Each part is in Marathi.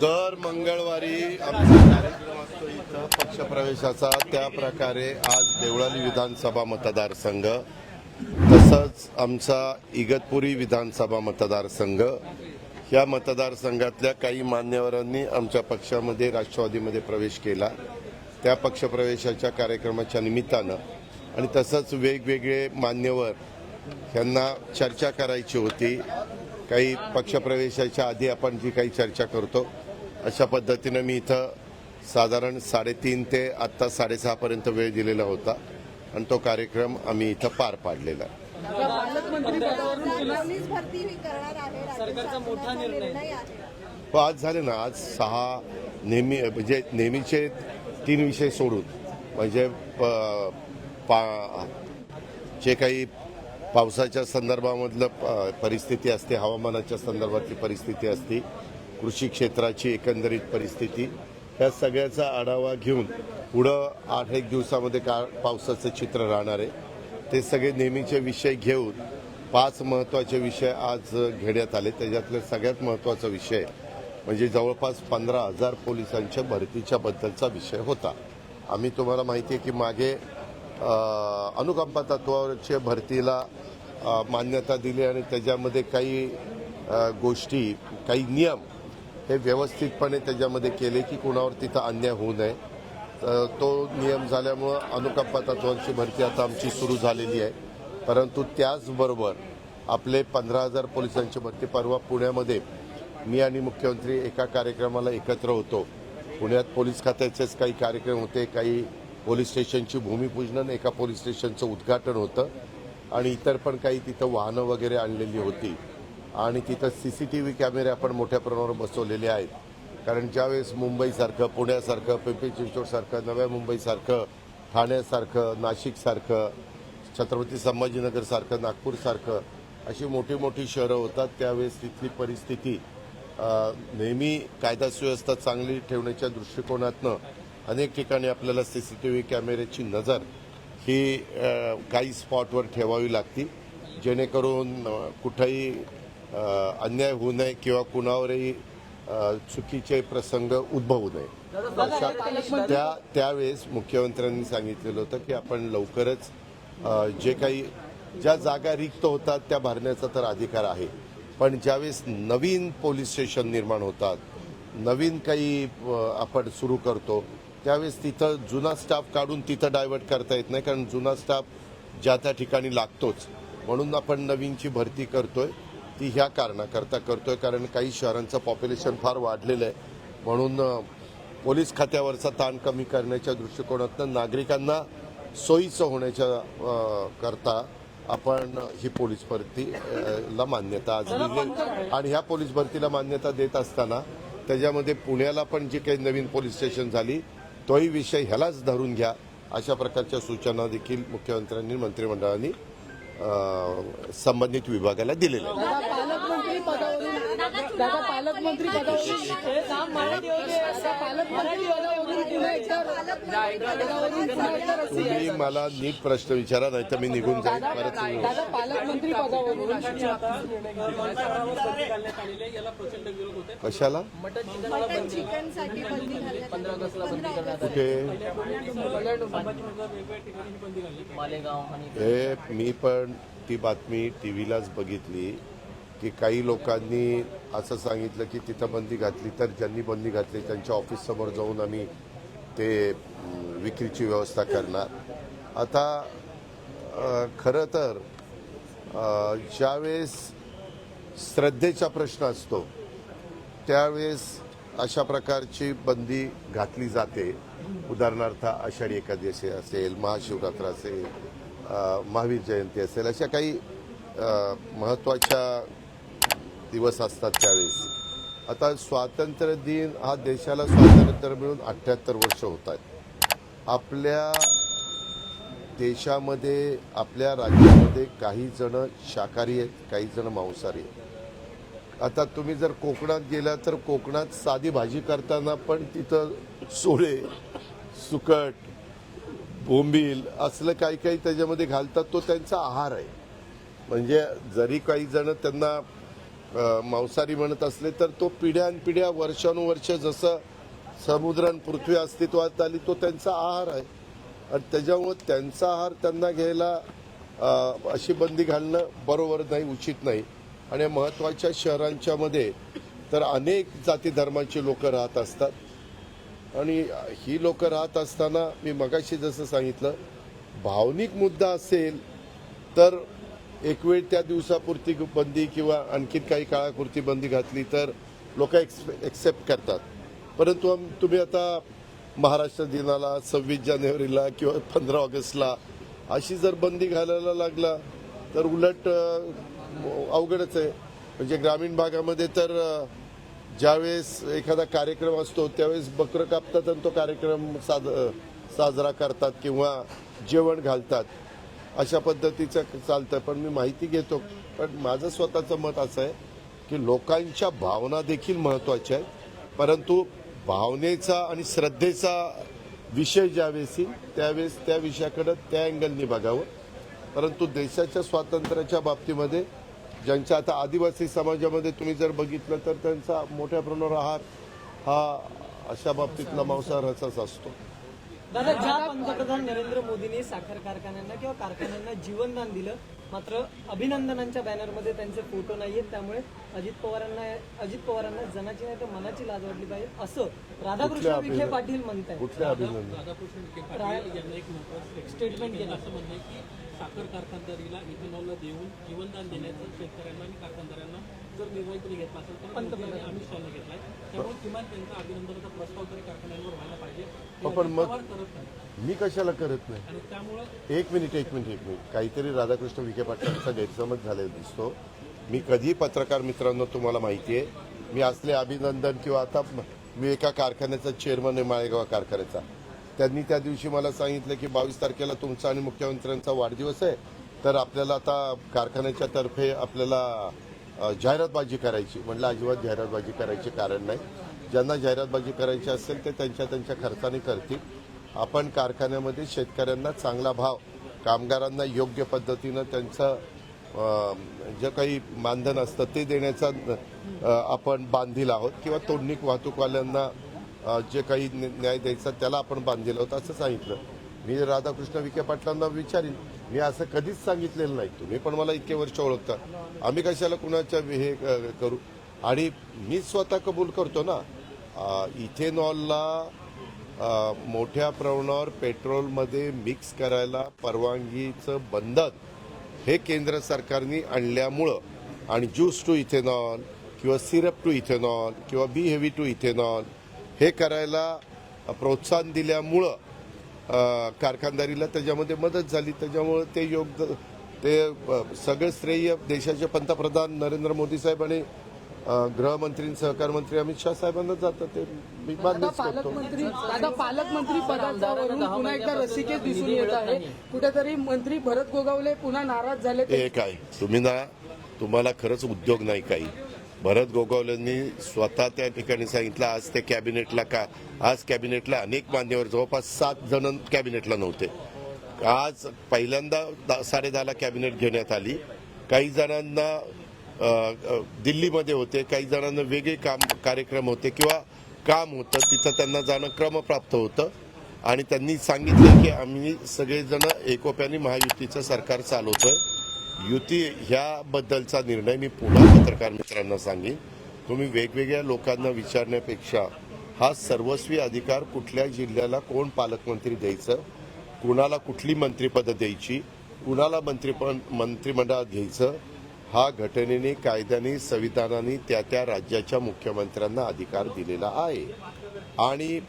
दर मंगळवारी आमचा कार्यक्रम असतो इथं पक्षप्रवेशाचा. त्या प्रकारे आज देवळाली विधानसभा मतदारसंघ तसंच आमचा इगतपुरी विधानसभा मतदारसंघ. या मतदारसंघातल्या काही मान्यवरांनी आमच्या पक्षामध्ये राष्ट्रवादीमध्ये प्रवेश केला. त्या पक्षप्रवेशाच्या कार्यक्रमाच्या निमित्तानं. आणि तसंच वेगवेगळे मान्यवर ह्यांना चर्चा करायची होती. काही पक्षप्रवेशाच्या आधी आपण जी काही चर्चा करतो अशा पद्धतीनं मी इथं साधारण साडेतीन ते आत्ता साडेसहापर्यंत वेळ दिलेला होता आणि तो कार्यक्रम आम्ही इथं पार पाडलेला. हो आज झाले ना आज सहा नेहमी म्हणजे नेहमीचे तीन विषय सोडून म्हणजे प- पा जे काही पावसाच्या संदर्भामधलं प- परिस्थिती असते हवामानाच्या संदर्भातली परिस्थिती असते कृषी क्षेत्राची एकंदरीत परिस्थिती या सगळ्याचा आढावा घेऊन पुढं आठ एक दिवसामध्ये का पावसाचं चित्र राहणार आहे. ते सगळे नेहमीचे विषय घेऊन पाच महत्त्वाचे विषय आज घेण्यात आले. त्याच्यातले सगळ्यात महत्त्वाचा विषय म्हणजे जवळपास पंधरा हजार पोलिसांच्या भरतीच्या बद्दलचा विषय होता. आम्ही तुम्हाला माहिती आहे की मागे अनुकंपा तत्वावरच्या भरतीला मान्यता दिली आणि त्याच्यामध्ये काही गोष्टी काही नियम हे व्यवस्थितपणे त्याच्यामध्ये केले की कुणावर तिथं अन्याय होऊ नये. तर तो नियम झाल्यामुळं अनुकंपा तत्वांची भरती आता आमची सुरू झालेली आहे. परंतु त्याचबरोबर आपले पंधरा हजार पोलिसांची भरती परवा पुण्यामध्ये मी आणि मुख्यमंत्री एका कार्यक्रमाला एकत्र होतो. पुण्यात पोलीस खात्याचेच काही कार्यक्रम होते काही पोलीस स्टेशनची भूमिपूजन आणि एका पोलीस स्टेशनचं उद्घाटन होतं. आणि इतर पण काही तिथं वाहनं वगैरे आणलेली होती. आणि तिथं सी सी टी व्ही कॅमेरे आपण मोठ्या प्रमाणावर बसवलेले आहेत. कारण ज्यावेळेस मुंबईसारखं पुण्यासारखं पिंपरी चिंचवडसारखं नव्या मुंबईसारखं ठाण्यासारखं नाशिकसारखं छत्रपती संभाजीनगरसारखं नागपूरसारखं अशी मोठी मोठी शहरं होतात त्यावेळेस तिथली परिस्थिती नेहमी कायदा सुव्यवस्था चांगली ठेवण्याच्या दृष्टिकोनातनं अनेक ठिकाणी आपल्याला सी सी टी व्ही कॅमेऱ्याची नजर ही काही स्पॉटवर ठेवावी लागती जेणेकरून कुठंही अन्याय होऊ नये किंवा कुणावरही चुकीचे प्रसंग उद्भवू नये. अशा- त्या त्यावेळेस मुख्यमंत्र्यांनी सांगितलेलं होतं की आपण लवकरच जे काही ज्या जागा रिक्त होतात त्या भरण्याचा तर अधिकार आहे. पण ज्यावेळेस नवीन पोलीस स्टेशन निर्माण होतात नवीन काही आपण सुरू करतो त्यावेळेस तिथं जुना स्टाफ काढून तिथं डायव्हर्ट करता येत नाही कारण जुना स्टाफ ज्या त्या ठिकाणी लागतोच. म्हणून आपण नवीनची भरती करतोय ती ह्या कारणाकरता करतोय कारण काही शहरांचं पॉप्युलेशन फार वाढलेलं आहे. म्हणून पोलीस खात्यावरचा ताण कमी करण्याच्या दृष्टिकोनातून नागरिकांना सोयीचं होण्याच्या करता आपण ही पोलीस भरती अ, ला मान्यता आज दिली आणि ह्या पोलीस भरतीला मान्यता देत असताना त्याच्यामध्ये पुण्याला पण जी काही नवीन पोलीस स्टेशन झाली तोही विषय ह्यालाच धरून घ्या. अशा प्रकारच्या सूचना देखील मुख्यमंत्र्यांनी मंत्रिमंडळाने संबंधित विभागाला दिलेल्या आहेत. तुम्ही मला नीट प्रश्न विचारा नाही तर मी निघून जाईल परत दादा पालकमंत्री पदावरून घालण्यात आलेले याला प्रचंड विरोध होते कशाला? कुठे ही हे मी पण ती बातमी टी व्हीलाच बघितली की काही लोकांनी असं सांगितलं की तिथं बंदी घातली तर ज्यांनी बंदी घातली त्यांच्या ऑफिससमोर जाऊन आम्ही ते विक्रीची व्यवस्था करणार. आता खरं तर ज्यावेळेस श्रद्धेचा प्रश्न असतो त्यावेळेस अशा प्रकारची बंदी घातली जाते. उदाहरणार्थ आषाढी एकादशी असेल महाशिवरात्र असेल महावीर जयंती असेल अशा काही महत्त्वाच्या दिवस असतात त्यावेळेस. आता स्वातंत्र्य दिन हा देशाला स्वातंत्र्य मिळून अठ्ठ्याहत्तर वर्ष होत आहेत. आपल्या देशामध्ये आपल्या राज्यामध्ये काही जण शाकाहारी आहेत काही जण मांसाहारी आहेत. आता तुम्ही जर कोकणात गेला तर कोकणात साधी भाजी करताना पण तिथं सोळे सुकट बोंबील असलं काही काही त्याच्यामध्ये घालतात तो त्यांचा आहार आहे. म्हणजे जरी काही जण त्यांना मांसाहारी म्हणत असले तर तो पिढ्यानपिढ्या वर्षानुवर्ष जसं समुद्र आणि पृथ्वी अस्तित्वात आली तो त्यांचा आहार आहे. आणि त्याच्यामुळे त्यांचा आहार त्यांना घ्यायला अशी बंदी घालणं बरोबर नाही उचित नाही. आणि महत्त्वाच्या शहरांच्या मध्ये तर अनेक जाती धर्माची लोक राहत असतात. आणि ही लोक राहत असताना मी मगाशी जसं सांगितलं भावनिक मुद्दा असेल तर एक वेळ त्या दिवसापुरती बंदी किंवा आणखीन काही काळापुरती बंदी घातली तर लोक एक्स एक्सेप्ट करतात. परंतु तुम्ही आता महाराष्ट्र दिनाला सव्वीस जानेवारीला किंवा पंधरा ऑगस्टला अशी जर बंदी घालायला लागला तर उलट अवघडच आहे. म्हणजे ग्रामीण भागामध्ये तर ज्यावेळेस एखादा कार्यक्रम असतो त्यावेळेस बकरं कापतात आणि तो कार्यक्रम साज साजरा करतात किंवा जेवण घालतात. अशा पद्धतीचं चालतं पण मी माहिती घेतो. पण माझं स्वतःचं मत असं आहे की लोकांच्या भावना देखील महत्त्वाच्या आहेत. परंतु भावनेचा आणि श्रद्धेचा विषय ज्यावेळेस येईल त्यावेळेस त्या विषयाकडं त्या अँगलनी बघावं. परंतु देशाच्या स्वातंत्र्याच्या बाबतीमध्ये ज्यांच्या आता आदिवासी समाजामध्ये तुम्ही जर बघितलं तर त्यांचा मोठ्या प्रमाणावर आहार हा अशा बाबतीतला मांसाहाराचाच असतो. दादा ज्या पंतप्रधान नरेंद्र मोदींनी साखर कारखान्यांना किंवा कारखान्यांना जीवनदान दिलं मात्र अभिनंदनांच्या बॅनरमध्ये त्यांचे फोटो नाहीयेत त्यामुळे अजित पवारांना अजित पवारांना जनाची नाही तर मनाची लाज वाटली पाहिजे असं राधाकृष्ण विखे? पाटील कुठल्या अभिनंदन राधाकृष्ण विखे पाटील यांना एक महत्वाचं स्टेटमेंट केलं. असं म्हणणं आहे की साखर कारखानदारीला इथेनॉलला देऊन जीवनदान देण्याचं शेतकऱ्यांना आणि कारखानदारांना जर निर्णय कोणी घेतला असेल तर आणि अमित शहाने घेतलाय. त्यामुळे किमान त्यांचा अभिनंदनाचा प्रस्ताव तरी कारखान्यांवर व्हायला पाहिजे. पण मग- मी कशाला करत नाही? एक मिनिट एक मिनिट एक मिनिट. काहीतरी राधाकृष्ण विखे पाटलांचा गैरसमज झालेला दिसतो. मी कधी पत्रकार मित्रांनो तुम्हाला माहिती आहे मी असले अभिनंदन किंवा आता मी एका कारखान्याचा चेअरमन आहे माळेगाव कारखान्याचा. त्यांनी त्या दिवशी मला सांगितलं की बावीस तारखेला तुमचा आणि मुख्यमंत्र्यांचा वाढदिवस आहे तर आपल्याला आता कारखान्याच्या तर्फे आपल्याला जाहिरातबाजी करायची. म्हटलं अजिबात जाहिरातबाजी करायची कारण नाही. ज्यांना जाहिरातबाजी करायची असेल ते त्यांच्या त्यांच्या खर्चाने करतील. आपण कारखान्यामध्ये शेतकऱ्यांना चांगला भाव कामगारांना योग्य पद्धतीनं त्यांचं जे काही मानधन असतं ते देण्याचा आपण बांधील आहोत किंवा तोडणीक वाहतूकवाल्यांना जे काही न्याय द्यायचा त्याला आपण बांधील आहोत असं सांगितलं. मी राधाकृष्ण विखे पाटलांना विचारीन. मी असं कधीच सांगितलेलं नाही. तुम्ही पण मला इतके वर्ष ओळखता. आम्ही कशाला कुणाच्या हे करू? आणि मी स्वतः कबूल करतो ना. इथेनॉलला मोठ्या प्रमाणावर पेट्रोलमध्ये मिक्स करायला परवानगीचं बंधन हे केंद्र सरकारने आणल्यामुळं आणि ज्यूस टू इथेनॉल किंवा सिरप टू इथेनॉल किंवा बी हेवी टू इथेनॉल हे करायला प्रोत्साहन दिल्यामुळं कारखानदारीला त्याच्यामध्ये मदत झाली. त्याच्यामुळं ते योग्य ते सगळं श्रेय देशाचे पंतप्रधान नरेंद्र मोदी साहेब आणि गृहमंत्री सहकार मंत्री अमित शहा साहेबांना जातं ते. मी मान्यच करतो. पालकमंत्री दादा पालकमंत्री पदाचा वरून पुन्हा एकदा रसिके दिसून येत आहे. कुठेतरी मंत्री भरत गोगावले पुन्हा नाराज झाले हे काय तुम्ही ना तुम्हाला खरंच उद्योग नाही काही. भरत गोगावलेंनी स्वतः त्या ठिकाणी सांगितलं आज ते कॅबिनेटला का आज कॅबिनेटला अनेक मान्यवर जवळपास सात जण कॅबिनेटला नव्हते. आज पहिल्यांदा दा- साडेदहाला कॅबिनेट घेण्यात आली. काही जणांना दिल्लीमध्ये होते काही जणांना वेगळे काम कार्यक्रम होते किंवा काम होतं तिथं त्यांना जाणं क्रमप्राप्त होतं. आणि त्यांनी सांगितलं की आम्ही सगळेजण एकोप्याने महायुतीचं सरकार चालवतोय. युती ह्याबद्दलचा निर्णय मी पुन्हा पत्रकार मित्रांना सांगेन. तुम्ही वेगवेगळ्या लोकांना विचारण्यापेक्षा हा सर्वस्वी अधिकार कुठल्या जिल्ह्याला कोण पालकमंत्री द्यायचं कुणाला कुठली मंत्रिपदं द्यायची कुणाला मंत्रिपद मंत्रिमंडळात घ्यायचं हा घटनेने कायद्याने संविधानाने त्या त्या राज्याच्या मुख्यमंत्र्यांना अधिकार दिलेला आहे. आणि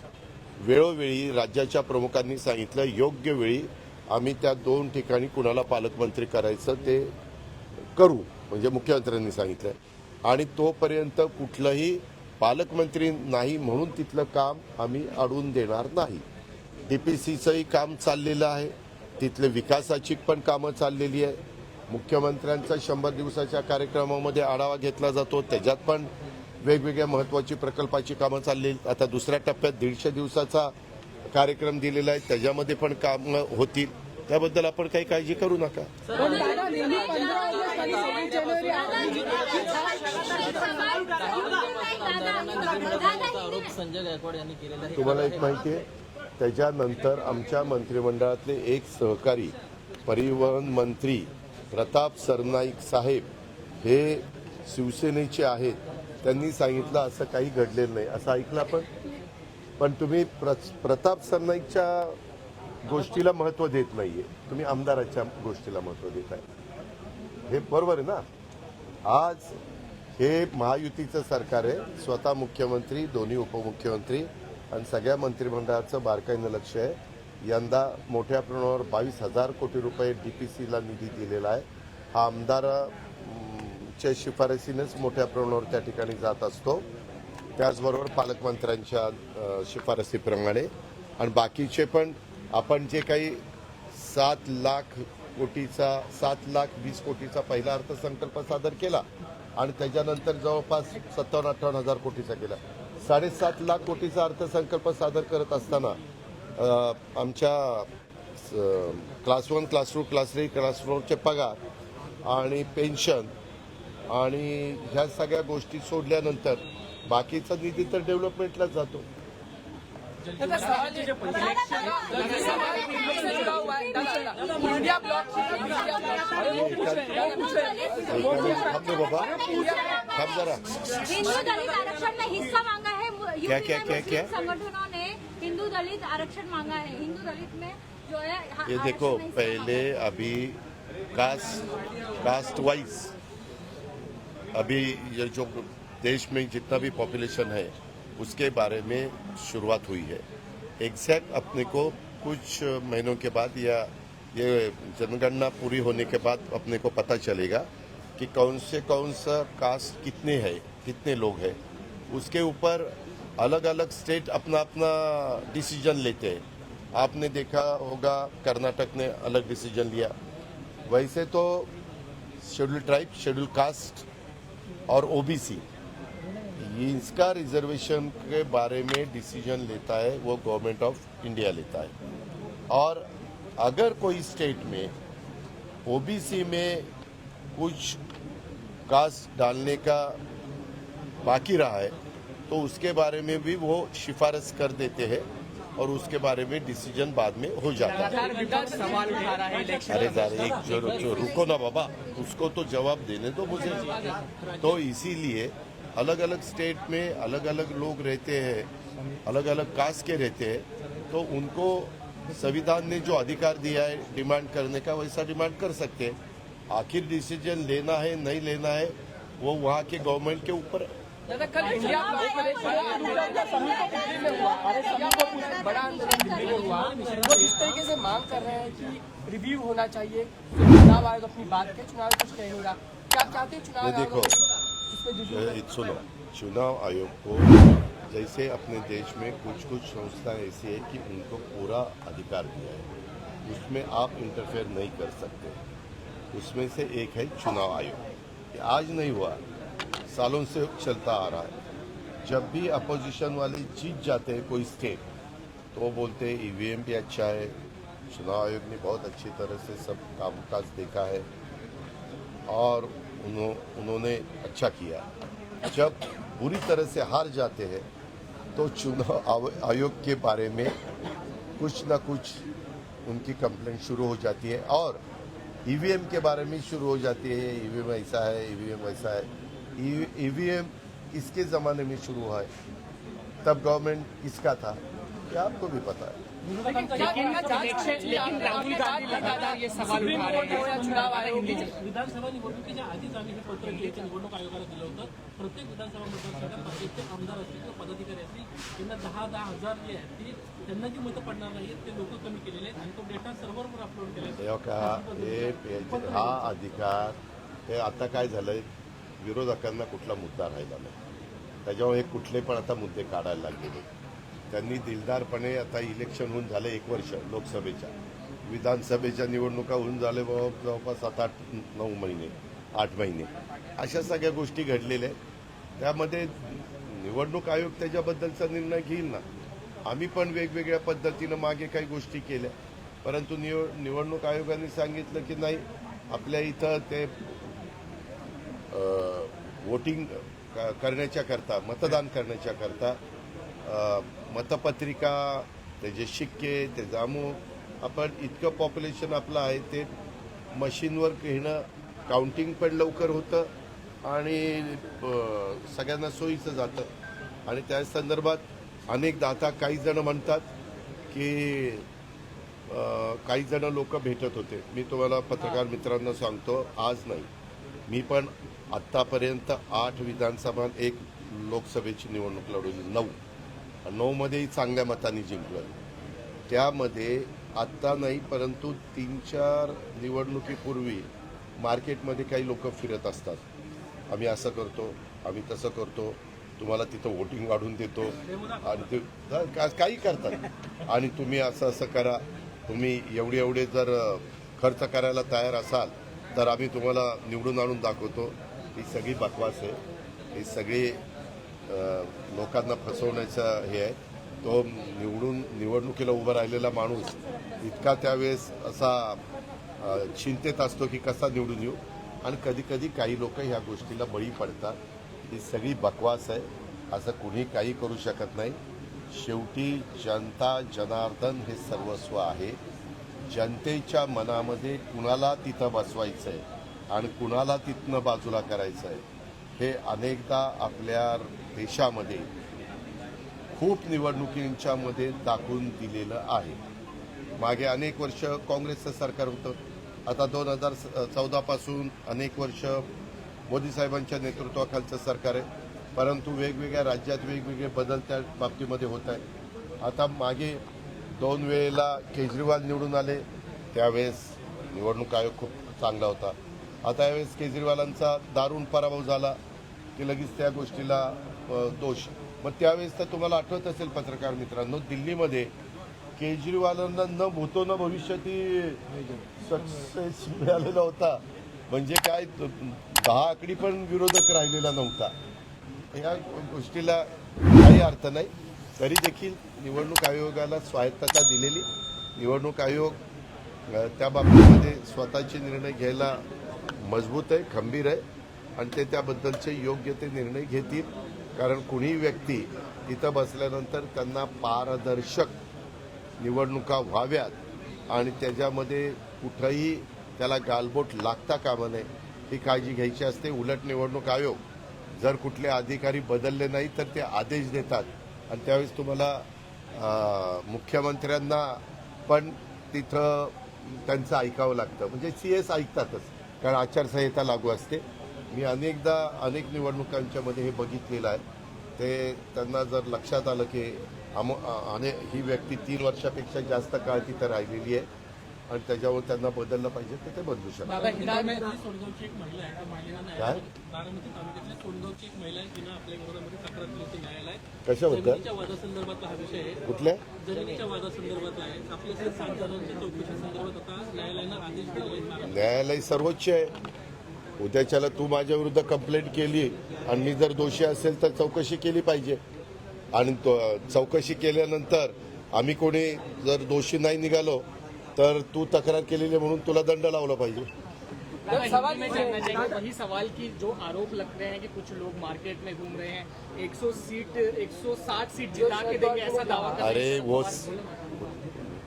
वेळोवेळी राज्याच्या प्रमुखांनी सांगितलं योग्य वेळी आम्ही त्या दोन ठिकाणी कुणाला पालकमंत्री करायचं ते करू म्हणजे मुख्यमंत्र्यांनी सांगितलं आणि तोपर्यंत कुठलंही पालकमंत्री नाही म्हणून तिथलं काम आम्ही अडवून देणार नाही. बी पी सीचंही काम चाललेलं आहे. तिथले विकासाची पण कामं चाललेली आहे. मुख्यमंत्र्यांचा शंभर दिवसाच्या कार्यक्रमामध्ये आढावा घेतला जातो. त्याच्यात पण वेगवेगळ्या महत्वाची प्रकल्पाची कामं चालली. आहेत. आता दुसऱ्या टप्प्यात दीडशे दिवसाचा कार्यक्रम दिलेला आहे. त्याच्यामध्ये पण कामं होतील. त्याबद्दल आपण काही काळजी करू नका. तुम्हाला एक माहिती आहे. त्याच्यानंतर आमच्या मंत्रिमंडळातले एक सहकारी परिवहन मंत्री प्रताप सरनाईक साहेब हे शिवसेनेचे आहेत. त्यांनी सांगितलं असं काही घडलेलं नाही. असं ऐकलं आपण? पण तुम्ही प्र प्रताप सरनाईकच्या गोष्टीला महत्त्व देत नाही आहे तुम्ही आमदाराच्या गोष्टीला महत्त्व देत आहे. हे बरोबर आहे ना? आज हे महायुतीचं सरकार आहे. स्वतः मुख्यमंत्री दोन्ही उपमुख्यमंत्री आणि सगळ्या मंत्रिमंडळाचं बारकाईनं लक्ष आहे. यंदा मोठ्या प्रमाणावर बावीस हजार कोटी रुपये डी पी सीला निधी दिलेला आहे. हा आमदार शिफारसीनेच मोठ्या प्रमाणावर त्या ठिकाणी जात असतो. त्याचबरोबर पालकमंत्र्यांच्या शिफारसीप्रमाणे. आणि बाकीचे पण आपण जे काही सात लाख कोटीचा सात लाख वीस कोटीचा पहिला अर्थसंकल्प सादर केला आणि त्याच्यानंतर जवळपास सत्तावन्न अठ्ठावन्न हजार कोटीचा केला. साडेसात लाख कोटीचा अर्थसंकल्प सादर करत असताना आमच्या class one class two class three class फोरचे पगार आणि पेन्शन आणि ह्या सगळ्या गोष्टी सोडल्यानंतर बाकीचा निधी तर डेव्हलपमेंटलाच जातो बाबा थांब जरा है क्या, क्या, क्या, क्या? हिंदू दलित आरक्षण मांगा है। हिंदू दलित में जो है ये देखो पहले अभी कास्ट कास्ट वाइज अभी ये जो देश में जितना भी पॉपुलेशन है उसके बारे में शुरुआत हुई है। एग्जैक्ट अपने को कुछ महीनों के बाद या ये जनगणना पूरी होने के बाद अपने को पता चलेगा कि कौन से कौन सा कास्ट कितने हैं कितने लोग हैं। उसके ऊपर अलग अलग स्टेट अपना अपना डिसीज़न लेते हैं। आपने देखा होगा, कर्नाटक ने अलग डिसीज़न लिया। वैसे तो शेड्यूल ट्राइब शेड्यूल कास्ट और ओबीसी इसका रिजर्वेशन के बारे में डिसीज़न लेता है, वो गवर्नमेंट ऑफ़ इंडिया लेता है। और अगर कोई स्टेट में ओबीसी में कुछ कास्ट डालने का बाकी रहा है तो उसके बारे में भी वो सिफारिश कर देते हैं और उसके बारे में डिसीज़न बाद में हो जाता है। सवाल उठा रहा है अरे एक जो, जो रुको ना बाबा उसको तो जवाब देने दो मुझे। तो इसीलिए अलग अलग स्टेट में अलग अलग लोग रहते हैं अलग अलग कास्ट के रहते हैं तो उनको संविधान ने जो अधिकार दिया है डिमांड करने का वैसा डिमांड कर सकते हैं। आखिर डिसीज़न लेना है नहीं लेना है वो वहाँ के गवर्नमेंट के ऊपर दादा कल इंडिया पूछा बड़ा आंदोलन दिल्ली में हुआ। वो इस तरीके से मांग कर रहे हैं कि रिव्यू होना चाहिए चुनाव आयोग अपनी बात के चुनाव कुछ नहीं हो रहा। क्या चाहते चुनाव देखो, सुनो चुनाव आयोग को जैसे अपने देश में कुछ कुछ संस्थाएँ ऐसी है कि उनको पूरा अधिकार दिया है उसमें आप इंटरफेयर नहीं कर सकते। उसमें से एक है चुनाव आयोग। आज नहीं हुआ। सालों से चलता आ रहा है। जब भी अपोजिशन वाले जीत जाते हैं कोई स्टेट तो वो बोलते हैं ईवीएम भी अच्छा है चुनाव आयोग ने बहुत अच्छी तरह से सब कामकाज देखा है और उन्हों, उन्होंने अच्छा किया जब बुरी तरह से हार जाते हैं तो चुनाव आयोग के बारे में कुछ ना कुछ उनकी कंप्लेंट शुरू हो जाती है और ईवीएम के बारे में शुरू हो जाती है ईवीएम ऐसा है ईवीएम वैसा है। ईवीएम किसके ज़माने में शुरू हुआ है। तब गवर्नमेंट किसका था? क्या आपको भी पता है? लेकिन राहुल गांधी लगातार ये सवाल उठा रहे हैं। चुनाव आयोग विधानसभा निवडणुकीच्या आधीच आम्ही हे पत्र निवडणूक आयोगाला दिलं होतं। प्रत्येक विधानसभा मतदारसंघात प्रत्येक आमदार असतील किंवा पदाधिकारी असतील त्यांना दहा दहा हज़ार जे आहेत ती त्यांना जी मतं पडणार नाहीत ते लोक कमी केलेले आहेत आणि तो डेटा सर्व्हरवर अपलोड केला हा अधिकार हे आता काय झालंय? विरोधकांना कुठला मुद्दा राहिला नाही. त्याच्यामुळे कुठले पण आता मुद्दे काढायला लागलेले त्यांनी दिलदारपणे आता इलेक्शन होऊन झाले एक वर्ष लोकसभेच्या. विधानसभेच्या निवडणुका होऊन झाले जवळपास सात आठ नऊ महिने आठ महिने. अशा सगळ्या गोष्टी घडलेल्या आहेत. त्यामध्ये निवडणूक आयोग त्याच्याबद्दलचा निर्णय घेईल ना? आम्ही पण वेगवेगळ्या पद्धतीनं मागे काही गोष्टी केल्या. परंतु निव निवडणूक आयोगाने सांगितलं की नाही आपल्या इथं ते वोटिंग क- करण्याच्या करता मतदान करण्याच्या करता मतपत्रिका त्याचे शिक्के ते जामू आपण इतकं पॉप्युलेशन आपलं आहे ते मशीनवर घेणं काउंटिंग पण लवकर होतं आणि सगळ्यांना सोयीचं जातं. आणि त्या संदर्भात अनेकदा आता काही जण म्हणतात की काही जण लोक भेटत होते. मी तुम्हाला पत्रकार मित्रांना सांगतो आज नाही. मी पण आत्तापर्यंत आठ विधानसभा एक लोकसभेची निवडणूक लढवली. नऊ. नऊमध्येही चांगल्या मतांनी जिंकलं. त्यामध्ये आत्ता नाही परंतु तीन चार निवडणुकीपूर्वी मार्केटमध्ये काही लोक फिरत असतात. आम्ही असं करतो आम्ही तसं करतो. तुम्हाला तिथं वोटिंग वाढून देतो. आणि ते का- काही करतात. आणि तुम्ही असं असं करा. तुम्ही एवढे एवढे जर खर्च करायला तयार असाल तर आम्ही तुम्हाला निवडून आणून दाखवतो. ही सगळी बकवास आहे. ही सगळी लोकांना फसवण्याचं हे आहे. तो निवडून निवडणुकीला उभा राहिलेला माणूस इतका त्यावेळेस असा चिंतेत असतो की कसा निवडून येऊ? आणि कधी कधी काही लोक ह्या गोष्टीला बळी पडतात. ही सगळी बकवास आहे. असं कुणी काही करू शकत नाही. शेवटी जनता जनार्दन हे सर्वस्व आहे. जनतेच्या मनामध्ये कुणाला तिथं बसवायचं आहे आणि कुणाला तिथनं बाजूला करायचं आहे हे अनेकदा आपल्या देशामध्ये खूप निवडणुकींच्यामध्ये दाखवून दिलेलं आहे. मागे अनेक वर्ष काँग्रेसचं सरकार होतं. आता दोन हजार चौदापासून अनेक वर्ष मोदी साहेबांच्या नेतृत्वाखालचं सरकार आहे. परंतु वेगवेगळ्या राज्यात वेगवेगळे बदल त्या बाबतीमध्ये होत आहे आता मागे दोन वेळेला केजरीवाल निवडून आले त्यावेळेस निवडणूक आयोग खूप चांगला होता. आता यावेळेस केजरीवालांचा दारुण पराभव झाला की लगेच त्या गोष्टीला दोष. मग त्यावेळेस तर तुम्हाला आठवत असेल पत्रकार मित्रांनो दिल्लीमध्ये केजरीवालांना न भूतो न भविष्यती सक्सेस मिळालेला होता. म्हणजे काय दहा आकडी पण विरोधक राहिलेला नव्हता. या गोष्टीला काही अर्थ नाही. तरी देखील निवडणूक आयोगाला स्वायत्तता दिलेली. निवडणूक आयोग त्या बाबतीमध्ये स्वतःचे निर्णय घ्यायला मजबूत आहे खंबीर आहे आणि ते त्याबद्दलचे योग्य ते निर्णय घेतील. कारण कुणी व्यक्ती तिथं बसल्यानंतर त्यांना पारदर्शक निवडणुका व्हाव्यात आणि त्याच्यामध्ये कुठंही त्याला गालबोट लागता कामा नये ही काळजी घ्यायची असते. उलट निवडणूक आयोग जर कुठले अधिकारी बदलले नाही तर ते आदेश देतात. आणि त्यावेळेस तुम्हाला मुख्यमंत्र्यांना पण तिथं त्यांचं ऐकावं लागतं. म्हणजे सी एस ऐकतातच. कारण आचारसंहिता लागू असते. मी अनेकदा अनेक निवडणुकांच्यामध्ये हे बघितलेलं आहे. ते त्यांना जर लक्षात आलं की आम अने ही व्यक्ती तीन वर्षापेक्षा जास्त काळ तिथं राहिलेली आहे. आणि त्याच्यावर त्यांना बदललं पाहिजे तर ते बदलू शकतात कशाबद्दल? हा कुठल्या? न्यायालय सर्वोच्च आहे. उद्याच्याला तू माझ्या विरुद्ध कंप्लेंट केली आणि मी जर दोषी असेल तर चौकशी केली पाहिजे. आणि तो- चौकशी केल्यानंतर आम्ही कोणी जर दोषी नाही निघालो तर तू तक्रार केलेली आहे म्हणून तुला दंड लावला पाहिजे. सवाल में जानना वही सवाल की जो आरोप लग रहे हैं कि कुछ लोग मार्केट में घूम रहे हैं 100 सीट 160 सीट जिता के देंगे ऐसा दावा कर अरे वो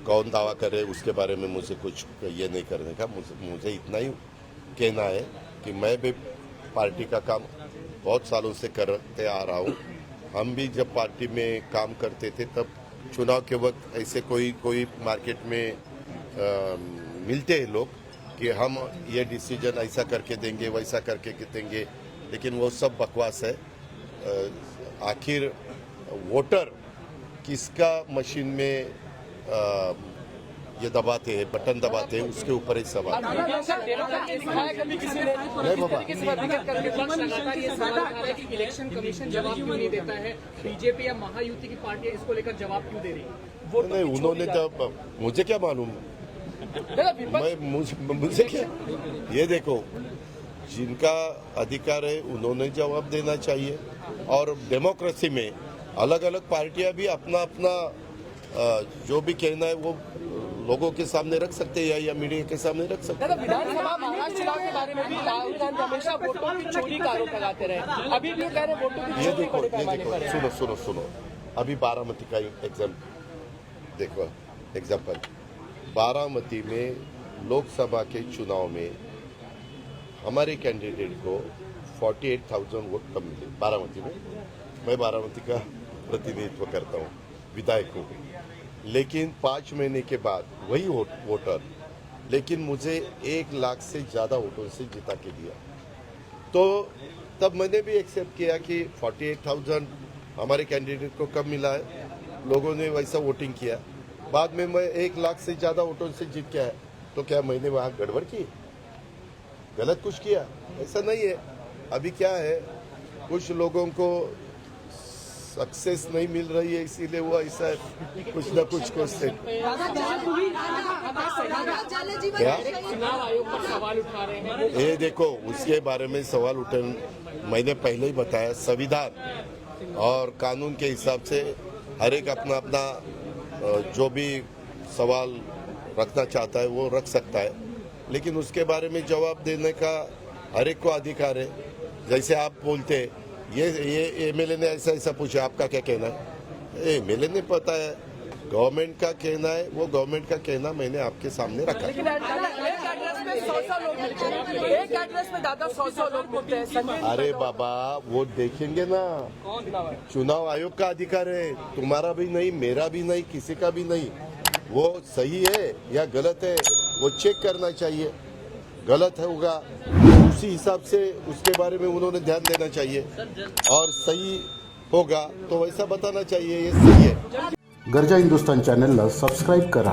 कौन दावा करे उसके बारे में मुझे कुछ ये नहीं करने का। मुझे, मुझे इतना ही कहना है कि मैं भी पार्टी का काम बहुत सालों से करते आ रहा हूँ। हम भी जब पार्टी में काम करते थे तब चुनाव के वक्त ऐसे कोई कोई मार्केट में मिलते हैं लोग कि हम ये डिसीज़न ऐसा करके देंगे वैसा करके देंगे लेकिन वो सब बकवास है। आखिर वोटर किसका मशीन में अ, ये दबाते हैं बटन दबाते हैं उसके ऊपर ही सवाल। नहीं बाबा। इलेक्शन कमीशन जवाब क्यों नहीं देता है? बीजेपी या महायुति की पार्टी इसको लेकर जवाब क्यों दे रही है? नहीं उन्होंने जब मुझे क्या मालूम? मैं मुझे, क्या? ये देखो जिनका अधिकार है उन्होंने जवाब देना चाहिए। और डेमोक्रेसी में अलग अलग पार्टियाँ भी अपना अपना जो भी कहना है वो लोगों के सामने रख सकते हैं या, या मीडिया के सामने रख सकते हैं। विधानसभा महाराष्ट्र चुनाव के बारे में भी राहुल गांधी हमेशा वोटों की चोरी का आरोप लगाते रहे। अभी भी कह रहे वोटों की ये देखो ये देखो सुनो सुनो सुनो। अभी बारामती का एग्ज़ाम देखो एग्ज़ाम्पल। बारामती में लोकसभा के चुनाव में हमारे कैंडिडेट को 48,000 वोट कम मिले बारामती में। मैं बारामती का प्रतिनिधित्व करता हूँ विधायक हूँ लेकिन पाँच महीने के बाद वही वोट, वोटर लेकिन मुझे एक लाख से ज़्यादा वोटों से जिता के दिया तो तब मैंने भी एक्सेप्ट किया कि 48,000 हमारे कैंडिडेट को कम मिला है। लोगों ने वैसा वोटिंग किया। बाद में मैं एक लाख से ज़्यादा वोटों से जीत गया है तो क्या मैंने वहाँ गड़बड़ की? गलत कुछ किया? ऐसा नहीं है। अभी क्या है? कुछ लोगों को सक्सेस नहीं मिल रही है, इसीलिए वो ऐसा कुछ ना कुछ कोसते क्या? ये देखो, उसके बारे में सवाल उठन मैंने पहले ही बताया, संविधान और कानून के हिसाब से हर एक अपना अपना जो भी सवाल रखना चाहता है वो रख सकता है। लेकिन उसके बारे में जवाब देने का हर एक को अधिकार है। जैसे आप बोलते, ये ये एमएलए ने ऐसा ऐसा पूछा, आपका क्या कहना है? एम एमएलए ने पता है, गवर्नमेंट का कहना है, वो गवर्नमेंट का कहना मैंने आपके सामने रखा। एक एड्रेस में सौ सौ लोग एक एड्रेस में दादा सौ सौ लोग मिलते हैं अरे बाबा वो देखेंगे ना। चुनाव आयोग का अधिकार है। तुम्हारा भी नहीं मेरा भी नहीं किसी का भी नहीं। वो सही है या गलत है वो चेक करना चाहिए। गलत है होगा उसी हिसाब से उसके बारे में उन्होंने ध्यान देना चाहिए। और सही होगा तो वैसा बताना चाहिए ये सही है। गरजा हिंदुस्तान चॅनलला सबस्क्राईब करा।